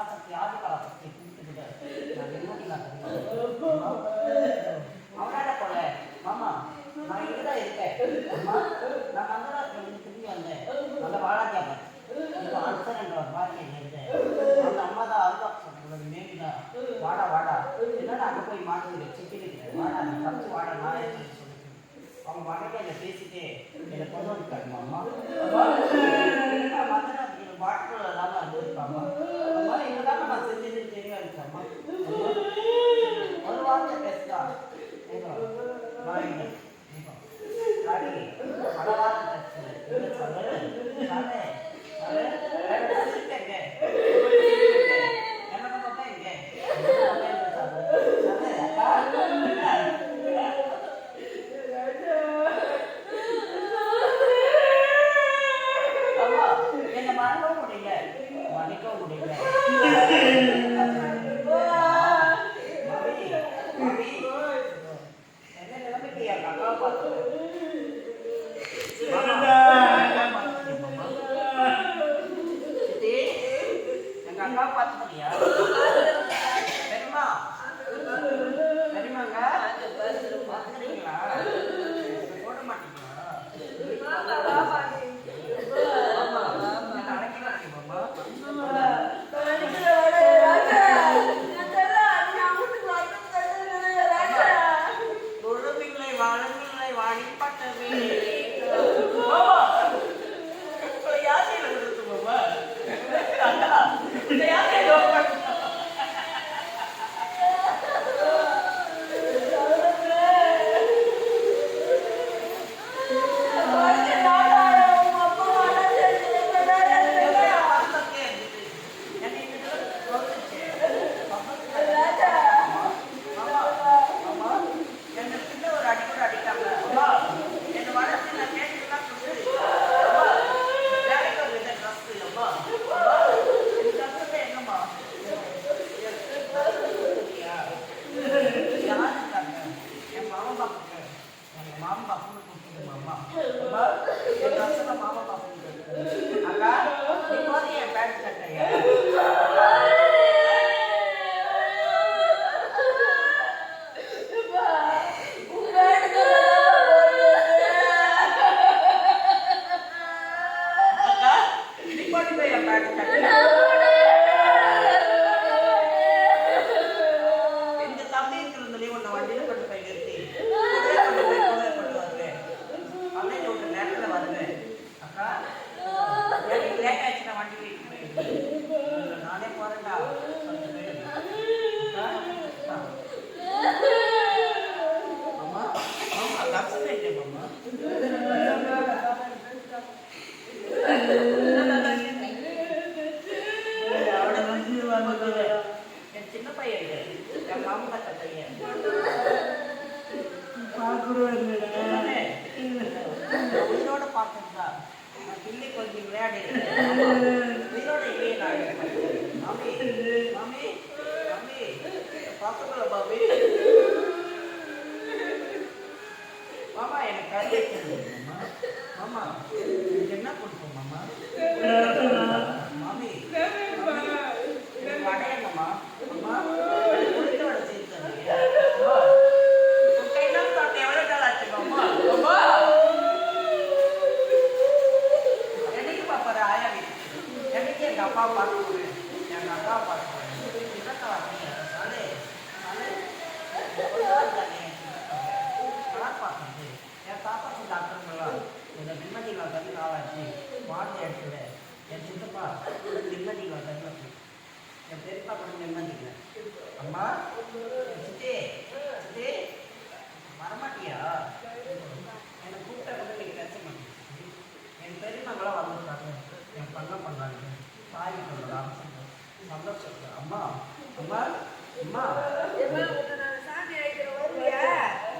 பராசக்தி ஆதி பராசக்தி கூப்பிட்டுக்கிட்டு நான் நிம்மதியாக அவனால போல மாமா நான் இங்கதான் இருக்கேன். அம்மா நான் மங்களாத்துல திரும்பி வந்தேன். அந்த வாழாதியா இப்போ அல்சர் என்ற ஒரு பாட்டி இருந்தேன் அந்த அம்மா தான் அருவாக்கு சொல்றது மேபிதான் வாடா வாடா. என்னடா அங்கே போய் மாட்டுது சிக்கிட்டு வாடா நீ தப்பிச்சு வாடா நான் அவங்க மகன் என்னை பேசிட்டே என்னை கொண்டு வந்துட்டாங்க அம்மா மந்திரம் பாட்டில் இல்லாமல் அது. இருக்காமா அம்மா இதுதான் நம்ம செஞ்சது தெரியும் இருக்காமா ஒரு வார்த்தை பேசுதா பல வார்த்தை 要不要吃个妈妈吧 கொஞ்சம் விளையாடி உயிரோட இல்லையே நான் இருக்கேன். மாமி மாமி மாமி பார்த்துக்கல மாமி மாமா எனக்கு கறி வைக்கணும் மாமா மாமா எனக்கு என்ன கொடுப்போம் மாமா மாமி மாமி எனக்கு வடையங்கம்மா அம்மா உளுந்து வடை செய்து தருவீங்க அம்மா உன் கையெல்லாம் தொட்டு எவ்வளோ நாள் ஆச்சு அம்மா அம்மா என்னைக்கு பாப்பாரு ஆயா வீட்டுக்கு என்னைக்கு எங்கள் அப்பா பார்க்க போறேன் எங்கள் அக்காவை பார்க்க போறேன் இதற்கா வரீங்க நாளே நாளே ஒரு நாள் தானே நல்லா பார்க்கறது என் டாக்டருங்களாம் இந்த நிம்மதியில் தண்ணி நாளாச்சு வாழ்ந்த இடத்துல என் சித்தப்பா நிம்மதியில் தண்ணி என் பெரியப்பா கூட நிம்மதியில் அம்மா சித்தி சித்தி வரமாட்டியா? என்னை கூப்பிட்ட கூட நீங்கள் பேச மாட்டீங்க. என் பெரியம்மாங்களாம் வந்துருக்காங்க என் பண்ண பண்ணாங்க தாய் பண்ணலாம் சந்தோஷம் அம்மா அம்மா அம்மா.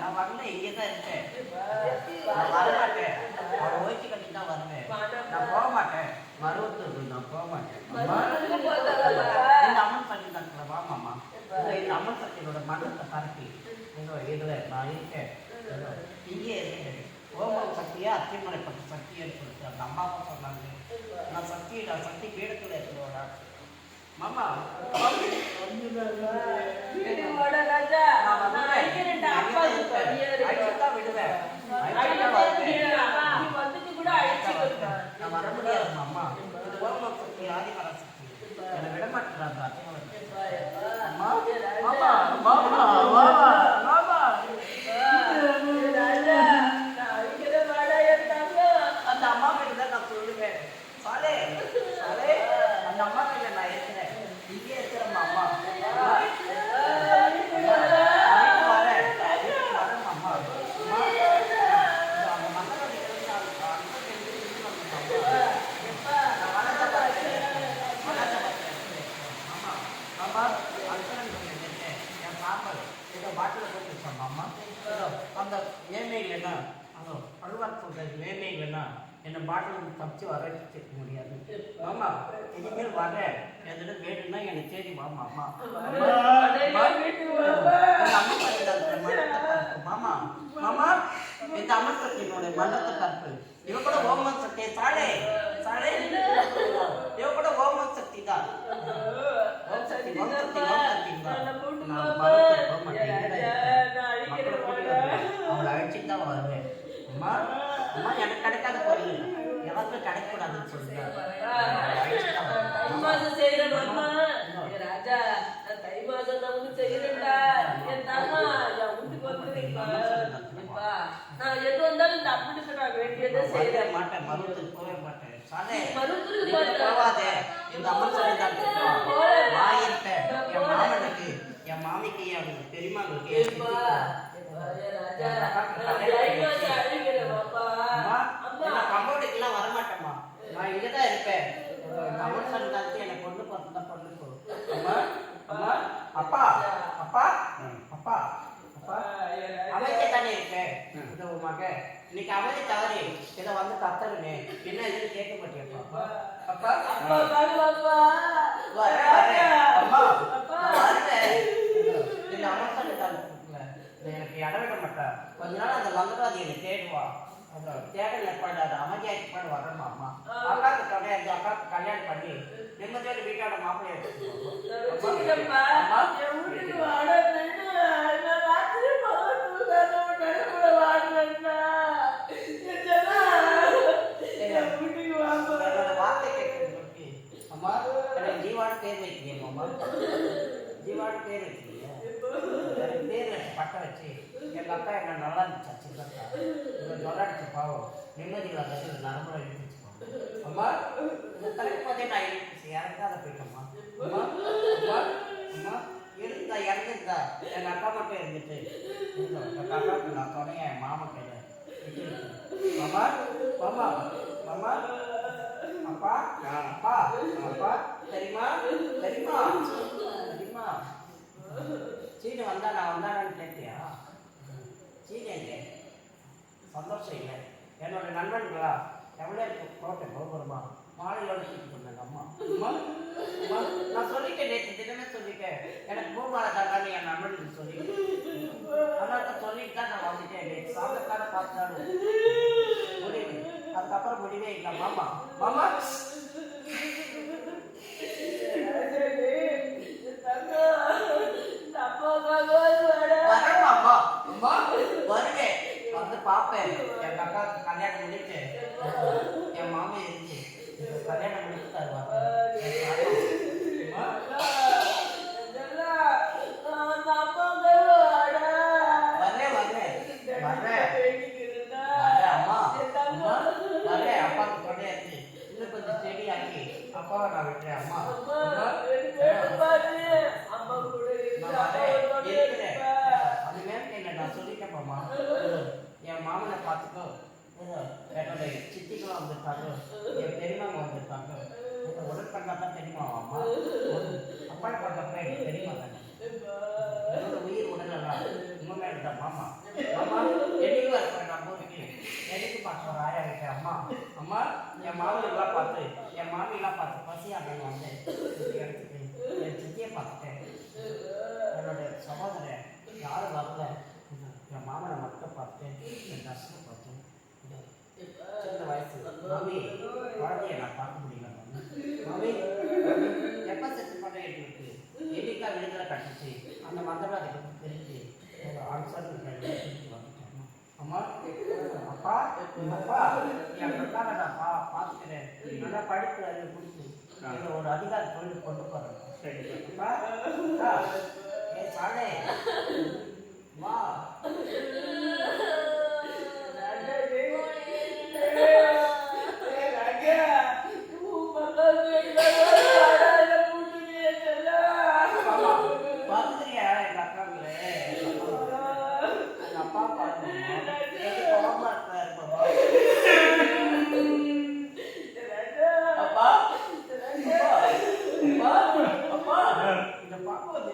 நான் வரல இங்கே தான் இருக்கேன். நான் வர மாட்டேன் அவன் ஓய்ச்சி கட்டி தான் வருவேன். நான் போக மாட்டேன் மருவத்தூர் நான் போக மாட்டேன் அம்மா. இந்த அம்மன் சக்தி தரத்துல வா மாமா இந்த அம்மன் சக்தியோட மண்டலத்தை பரப்பி. இதோ இதுல நான் இருக்கேன். இங்கே இருக்கேன். ஓமம் சக்தியா அத்திமலை பட்டு சக்தி ஏற்படுத்து அந்த அம்மாவும் சொன்னாங்க. நான் சக்தி நான் சக்தி பீடத்தில் இருக்கிறோட மாமா ராஜா. நான் நான் வந்துடுறேன். அடிக்கிறேன்டா, அப்பாவுக்கு தொல்லையா இருக்கு. அடிச்சுதான் விடுவேன். அடிச்சுதான் அடிக்கிறேன், வருவேன். நீ வந்துட்டு கூட அடிச்சுக்கோப்பா. நான் வர முடியாது மாமா இது ஓரமாக சக்தி ஆதிபர சக்தி என்னை விட மாட்டேறாங்க எப்பா, எப்பா. அம்மா ஏ ராஜா. மாமா மாமா மாமா மாமா ஏ ராஜா, நான் அடிக்கிறேன் வாடா, என் தங்கம். அந்த அம்மா கிட்ட தான் நான் சொல்லுவேன் சாலே சாலே அந்த அம்மா கிட்ட நான் இருக்கிறேன் இங்கே இருக்கிறேன் அம்மா வீட்டுக்கு வாடா. வீட்டுக்கு வரேன் வீட்டுக்கு வரேன் அம்மா அம்மா அந்த மன்னரை நிகழ்ச்சி அந்த அம்மா கிட்ட இருந்து வந்தேன் அம்மா. எப்பா, நான் வளர்ந்த பார்த்தேன். வளர்ந்த பார்த்தேன். ஆமா. ஆமா. அல்சரன் பண்ணிட்டு என் சாம்பல் ஏதோ பாட்டில் போட்டு வச்சோம் அம்மா ஏதோ அந்த அதோ அழுவார் சொல்றது ஏமைகள்னா என்னை பாட்டில் தப்பிச்சு வர வச்சுக்க முடியாது. ஆமா இனிமேல் வரேன் எதுனா வேணும்னா எனக்கு தேடி வாமா அம்மா. மாமா மாமா இந்த அமர்த்தத்தினோட மண்டத்தை கற்பு இவ கூட ஓம சக்தி சாலே சாலே. இவ கூட தான் தை வருவேன். மாசம் செய்யறேன் அம்மா. ஏ ராஜா, தை மாசம் நான் வந்து செய்யறேன்டா. என் தங்கம், என் வீட்டுக்கு? எப்பா, நான் எது வந்தாலும் இந்த அப்பனுக்கு நான் வேண்டியதை செய்யறேன். மாட்டேன் மருவத்துக்கு போகவே மாட்டேன் மருவத்துக்கு? போவாதே இந்த அம்மன் சொல்லி தான் திட்டுவான். போறேன். வாயிட்ட நான் என் போறேன். மாமனுக்கு என் மாமிக்கு என் பெரியம்மாங்களுக்கு என் எப்பா, சித்திக்கு. எப்பா, ஏ ராஜா, நான் தை மாசம் அடிக்கிறேன் அப்பா. அம்மா, அம்மா. நான் வரமாட்டேம்மா. நான் இங்கதான் இருப்பேன். இந்த அம்மன் சொல்லி தான் எனக்கு பொண்ணு பிறந்தா பொண்ணு. அம்மா, அம்மா, அப்பா, அப்பா, அப்பா, அப்பா. அமைதியா தானே இருப்பேன். உன் மகன். இன்னைக்கு அமைதி தவறி இதை வந்து கத்தருனே என்ன இதுன்னு கேட்க மாட்டேன் அப்பா அப்பா. அம்மா, அப்பா. வரேன். இந்த தான். இது எனக்கு இடம் விட மாட்டா. கொஞ்ச நாள் அந்த மந்திரவாதி என்னை தேடுவா. அந்த தேடல் ஏற்பாடு, அது அமைதியா ஏற்பாடு வரணுமா அம்மா? அக்காவுக்கு கிடையாது, அக்காவுக்கு கல்யாணம் பண்ணி நிம்மதியோட வீட்டோட மாப்பிள்ளைய வச்சுக்கிறேன்ப்பா. என் வீட்டுக்கு வாடா, நின்னு. நான் ராத்திரி பகல் தூங்காத உன் நினைவுல வாழ்றேன்டா. என் செல்லம், என் வீட்டுக்கு வாப்பா. என்னோட வார்த்தை கேட்கறதுக்கு அம்மா. எனக்கு ஜீவான்னு பேர் வைக்கிறீங்க அம்மா. பேர் வைக்கிறீங்க. பேர் வச்சு பட்டம் வச்சு எங்கள் அக்கா என்ன நல்லா இருந்துச்சா சின்னக்கா இவன் நல்லா இருந்துச்சு பாவம். நிம்மதி இல்லாத நரம்புல இழுத்துச்சு அம்மா இந்த தலைக்கு போதே நான் எழுதிச்சு இறக்காத போயிட்டோம்மா. அம்மா அம்மா அம்மா இருந்தா இறந்துருந்தா. என் அக்கா மட்டும் இருந்துட்டு இருந்தோம். எங்கள் அக்காவுக்கு நான் துணைய என் மாமா கையில் மாமா மாமா மாமா. அப்பா நான் அப்பா அப்பா. தெரியுமா தெரியுமா தெரியுமா சீனு வந்தா நான் வந்தானு கேட்டியா? சீனே இல்லை சந்தோஷம் இல்லை. என்னோட நண்பன்களா எவ்வளோ போட்டேன் கோபுரமா. மாலையோட தூக்கிட்டு வந்தாங்க அம்மா. நான் சொல்லிட்டேன் நேற்று தினமே சொல்லிட்டேன். எனக்கு பூமாலை தாண்டான்னு என் நண்பன் சொல்லிட்டேன். அதனால தான் சொல்லிட்டு தான் நான் வந்துட்டேன். நேற்று சாப்பிட்டான பார்த்தாலும் முடிவு அதுக்கப்புறம் முடிவே இல்லை. மாமா மாமா வந்து மாமனை பார்த்துக்கோ. ஏதோ என்னோட வந்திருக்காங்க என் பெரியமாங்க வந்திருக்காங்க உடல் உடற்பண்ணா தான் தெரியுமா அம்மா? அப்பா பண்ணப்ப எனக்கு தெரியுமா தானே? என்னோட உயிர் உடலெல்லாம் உங்க மேல மாமா. மாமா என்னைக்கு வரப்பேன் நம்ம ஊருக்கு பார்த்த பார்க்க ஒரு ஆயா இருக்கேன் அம்மா அம்மா என் மாமனெல்லாம் பார்த்து என் மாமியெல்லாம் பார்த்து பசி அப்படின்னு வந்தேன். கொஞ்சம் மந்தமாக இருக்கு. ஆறு சார் அம்மா அப்பா என் பிரதானப்பா பார்த்துக்கிறேன் நல்லா ஒரு அதிகாரி தொழில் கொண்டு போகிறேன் சரி ஏ 外国人。